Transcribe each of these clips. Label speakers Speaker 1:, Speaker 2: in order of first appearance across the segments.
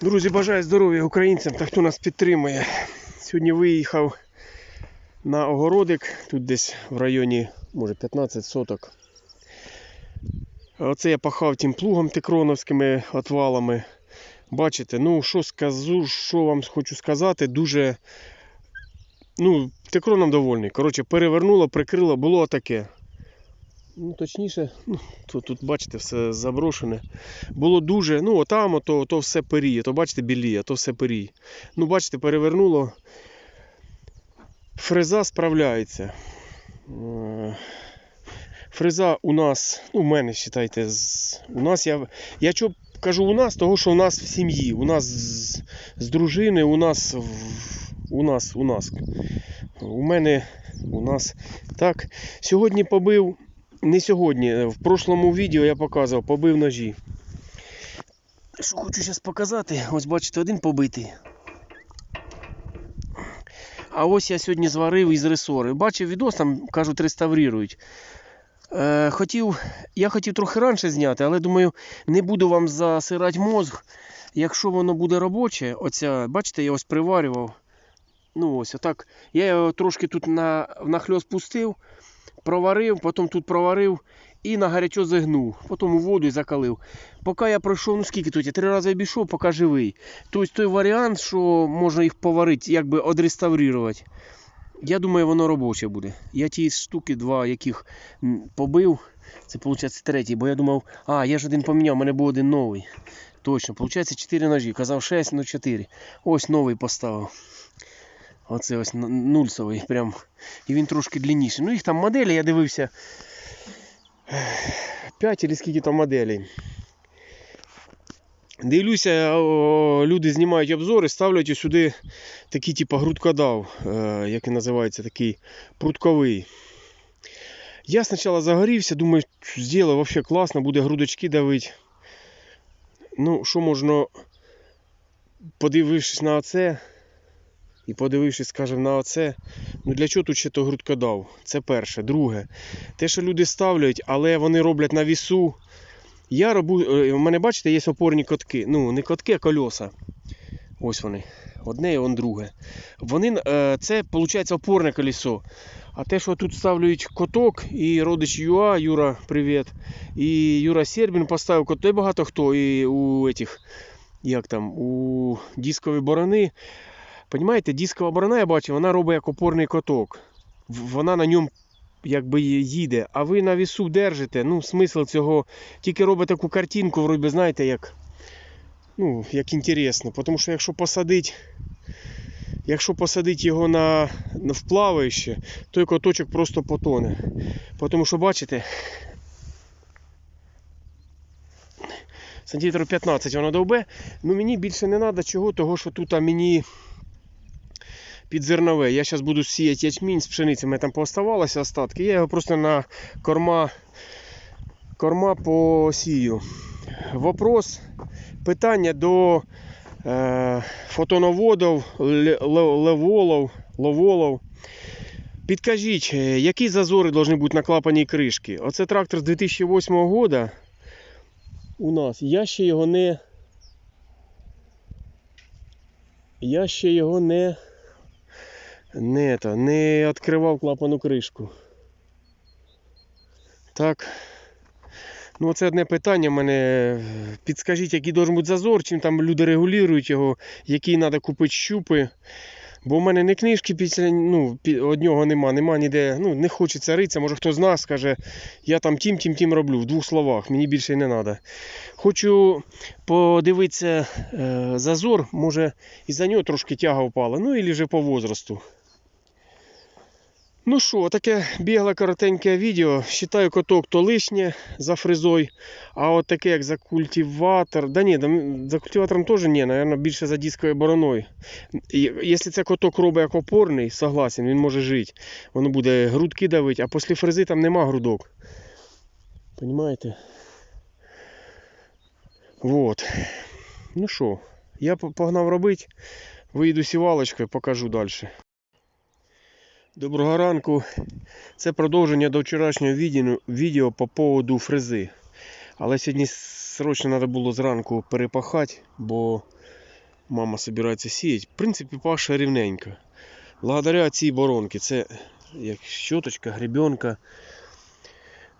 Speaker 1: Друзі, бажаю здоров'я українцям та хто нас підтримує. Сьогодні виїхав на огородик, тут десь в районі, може 15 соток. Оце я пахав тим плугом тикроновськими отвалами. Бачите, ну що скажу, що вам хочу сказати, дуже. Ну, тикроном довольний. Коротше, перевернуло, прикрило, було таке. Ну, точніше, ну, тут, тут бачите, все заброшене. Було дуже, ну отам, ото, ото все періє, то бачите, біліє, то все періє. Ну, бачите, перевернуло. Фреза справляється. Е, Фреза у нас, ну, у мене, вважайте, у нас я. Я чого кажу у нас, того, що у нас в сім'ї, у нас з, з дружини, у нас в- у нас, у нас. У мене, у нас. Так. Сьогодні побив, не сьогодні, е, в прошлому відео я показував, побив ножі. Що хочу зараз показати, ось бачите, один побитий. А ось я сьогодні зварив із ресори. Бачив відос, там кажуть, реставрують. Е, хотів, я хотів трохи раніше зняти, але думаю, не буду вам засирати мозг. Якщо воно буде робоче, оця, бачите, я ось приварював. Ну ось отак. Я його трошки тут на, нахльост пустив, проварив, потім тут проварив і на гарячо загнув. Потім у воду і закалив. Поки я пройшов, ну скільки тут, я три рази обійшов, поки живий. Тобто той варіант, що можна їх поварити, якби одреставрувати. Я думаю, воно робоче буде. Я ті штуки, два, яких побив. Це виходить третій, бо я думав, а, я ж один поміняв, у мене був один новий. Точно, виходить 4 ножі. Казав 6, ну 4. Ось новий поставив. Оце ось нульсовий прям. І він трошки длинніший. Ну їх там моделі, я дивився. 5 чи скільки там моделей. Дивлюся, люди знімають обзори, ставлять сюди такий типу грудкодав, е, як він називається, такий прутковий. Я спочатку загорівся, думаю, зробили вообще класно, буде грудочки давити. Ну, що можна, подивившись на це, і подивившись, скажімо, на оце, ну для чого тут ще то грудкодав? Це перше. Друге, те, що люди ставлять, але вони роблять на вісу. Я роблю, е, у мене, бачите, є опорні котки. Ну, не котки, а кольоса. Ось вони. Одне і он друге. Вони, е, це, виходить, опорне колесо. А те, що тут ставлять коток, і родич Юа, Юра, привіт. І Юра Сербін поставив коток, багато хто і у этих, як там, у дискові борони. Понімаєте, дискова борона, я бачу, вона робить як опорний коток. Вона на ньому якби їде, а ви на вісу держите. Ну, смисл цього. Тільки робить таку картинку, вроді, знаєте, як. Ну, як інтересно. Тому що якщо посадить. Якщо посадить його на, на вплаваюче, той коточок просто потоне. Тому що, бачите, сантиметрів 15 воно довбе. Ну мені більше не треба чого, того що тут мені під зернове. Я зараз буду сіяти ячмінь з пшениці, мене там пооставалося остатки. Я його просто на корма, корма посію. Вопрос, питання до е, фотоноводів, ле- ле- леволов, ловолов. Підкажіть, е, які зазори повинні бути на клапані кришки? Оце трактор з 2008 року у нас. Я ще його не. Я ще його не. Не, та, не відкривав клапану кришку. Так. Ну, це одне питання мене. Підскажіть, який должен бути зазор, чим там люди регулюють його, які треба купити щупи. Бо в мене не книжки після, ну, нього нема, нема ніде, ну, не хочеться ритися, може хто з нас скаже, я там тім, тім, тім роблю, в двох словах, мені більше не треба. Хочу подивитися е, зазор, може із-за нього трошки тяга впала, ну і вже по возрасту. Ну що, таке бігле коротеньке відео. Считаю коток то лишнє за фрезой. А от таке як за культиватор. Да ні, за культиватором теж ні, мабуть, більше за дисковою бороною. Якщо це коток робить як опорний, согласен, він може жити. Воно буде грудки давити, а після фрези там нема грудок. Понимаєте? Вот. Ну що, я погнав робити. Вийду сівалочкою, покажу далі. Доброго ранку. Це продовження до вчорашнього відео, по поводу фрези. Але сьогодні срочно треба було зранку перепахати, бо Мама збирається сіяти. В принципі, паша рівненько. Благодаря цій боронці. Це як щоточка, гребенка.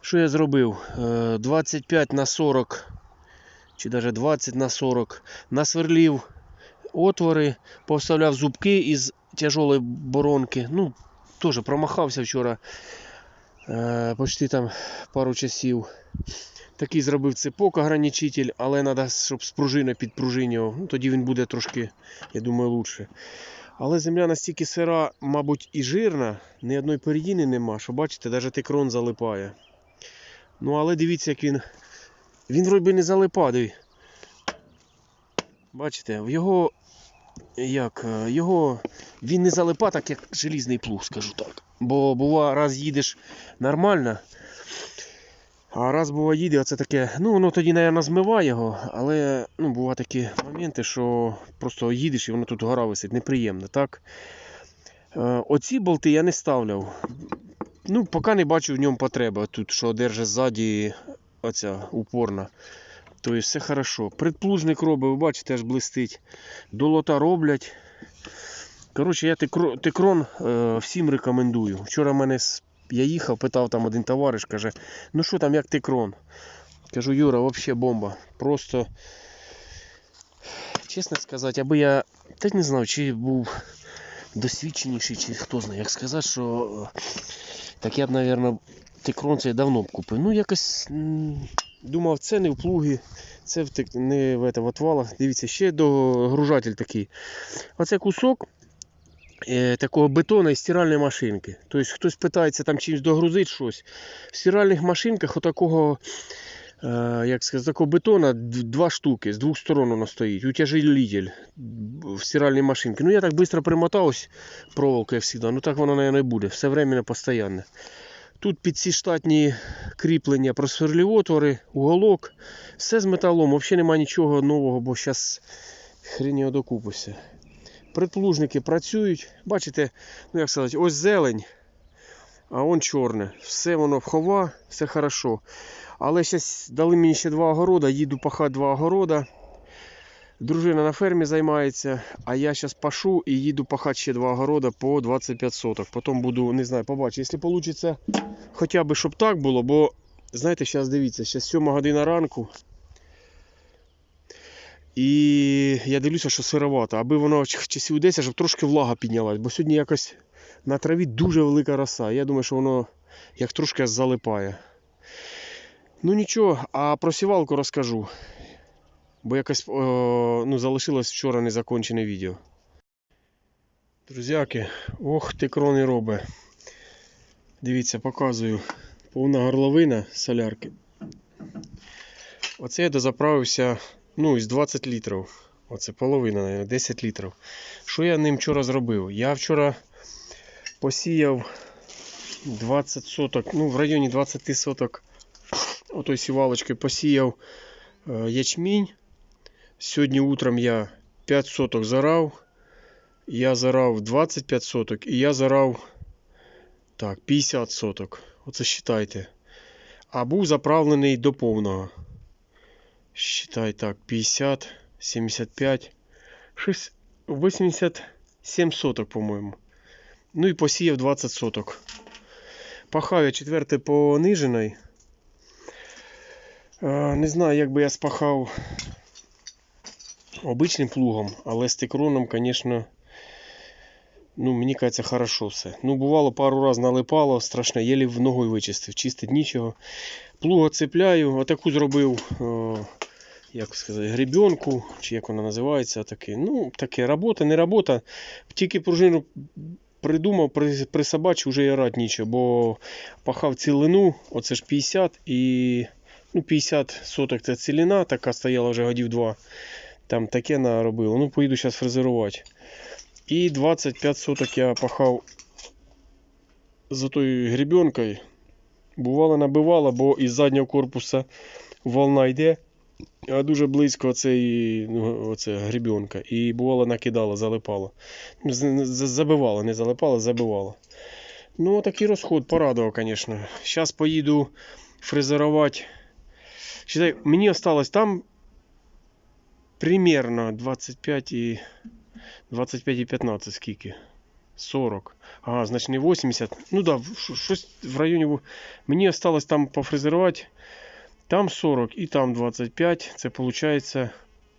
Speaker 1: Що я зробив? Е, 25 на 40 чи навіть 20 на 40 насверлів отвори, поставляв зубки із тяжелої боронки. Ну, теж промахався вчора. Е, почти там пару часів. Такий зробив цепок ограничитель, але треба, щоб з пружини підпружинював. Ну, тоді він буде трошки, я думаю, лучше. Але земля настільки сира, мабуть, і жирна, ні одної передіни нема, що бачите, навіть текрон залипає. Ну, але дивіться, як він. Він вроді не залипа, диви. Бачите, в його. Як, е, його. Він не залипа, так як желізний плуг, скажу так. Бо бува, раз їдеш нормально, а раз бува їде, оце таке, ну воно тоді, мабуть, змиває його, але ну, бува такі моменти, що просто їдеш і воно тут гора висить, неприємно, так? Е, Оці болти я не ставляв. Ну, поки не бачу в ньому потреби. Тут, що держить ззаді оця упорна. Тобто все хорошо. Предплужник робить, ви бачите, аж блистить. Долота роблять. Коротше, я текро- текрон е, всім рекомендую. Вчора мене я їхав, питав там один товариш, каже, ну що там, як текрон? Кажу, Юра, взагалі бомба. Просто, чесно сказати, аби я так не знав, чи був досвідченіший, чи хто знає, як сказати, що так я б, мабуть, текрон цей давно б купив. Ну, якось думав, це не в плуги, це в не в, это, в отвалах. Дивіться, ще догружатель такий. Оце кусок е, такого бетона і стиральної машинки. Тобто хтось питається там чимось догрузити щось. В стиральних машинках отакого, е, як сказати, такого бетона два штуки, з двох сторон воно стоїть. Утяжелитель в стиральній машинці. Ну я так швидко примотав ось проволокою завжди. Ну так воно, мабуть, і буде. Все время постійно. Тут під ці штатні кріплення просверлі отвори, уголок. Все з металом, взагалі немає нічого нового, бо зараз хрень його докупишся. Предплужники працюють. Бачите, ну як сказати, ось зелень, а он чорне. Все воно вхова, все хорошо. Але зараз дали мені ще два огорода, їду пахати два огорода. Дружина на фермі займається, а я зараз пашу і їду пахати ще два огорода по 25 соток. Потім буду, не знаю, побачу. Якщо вийде, хоча б щоб так було, бо знаєте, зараз дивіться, зараз 7 година ранку. І я дивлюся, що сировато, аби воно часів 10, щоб трошки влага піднялась, бо сьогодні якось на траві дуже велика роса. Я думаю, що воно як трошки залипає. Ну нічого, а про сівалку розкажу. Бо якось о, ну, залишилось вчора незакончене відео. Друзяки, ох ти крони робить. Дивіться, показую. Повна горловина солярки. Оце я дозаправився ну, із 20 літрів. Оце половина, наверное, 10 літрів. Що я ним вчора зробив? Я вчора посіяв 20 соток, ну в районі 20 соток отой сівалочки посіяв е, ячмінь. Сьогодні утром я 5 соток зарав. Я зарав 25 соток і я зарав так, 50 соток. Оце считайте. А був заправлений до повного. Считай так, 50, 75, 6, 87 соток, по-моєму. Ну і посіяв 20 соток. Пахав я четверте понижений. Е, Не знаю, як би я спахав обичним плугом, але з текроном, звісно, ну, мені кажеться, хорошо все. Ну, бувало, пару разів налипало, страшно, єлі в ногою вичистив, чистить нічого. Плуга цепляю, отаку зробив, о, як сказати, гребенку, чи як вона називається, таке. Ну, таке, робота, не робота. Тільки пружину придумав, при, присобачив, вже і рад нічого, бо пахав цілину, оце ж 50 і ну, 50 соток це цілина, така стояла вже годів два. Там таке наробило. Ну, поїду зараз фрезерувати. І 25 соток я пахав за тою гребенкою. Бувало набивало, бо із заднього корпуса волна йде, а дуже близько оцей, ну, оце гребенка. І бувало накидало, залипало. Забивало, не залипало, забивало. Ну, такий розход порадував, звісно. Зараз поїду фрезерувати. Мені осталось там примерно 25 і 25 і 15 скільки? 40. Ага, значить не 80. Ну да, в- щ- щось в районі. в- Мені осталось там пофрезерувати. Там 40 і там 25. Це виходить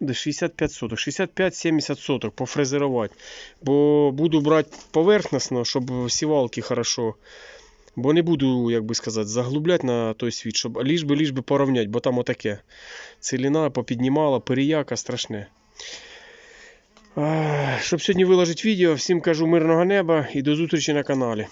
Speaker 1: десь 65 соток. 65-70 соток пофрезерувати. Бо буду брати поверхносно, щоб сівалки хорошо. Бо не буду, як би сказати, заглубляти на той світ, щоб ліж би, ліж би порівняти, бо там отаке. Целіна попіднімала, переяка страшне. Щоб сьогодні виложити відео, всім кажу мирного неба і до зустрічі на каналі.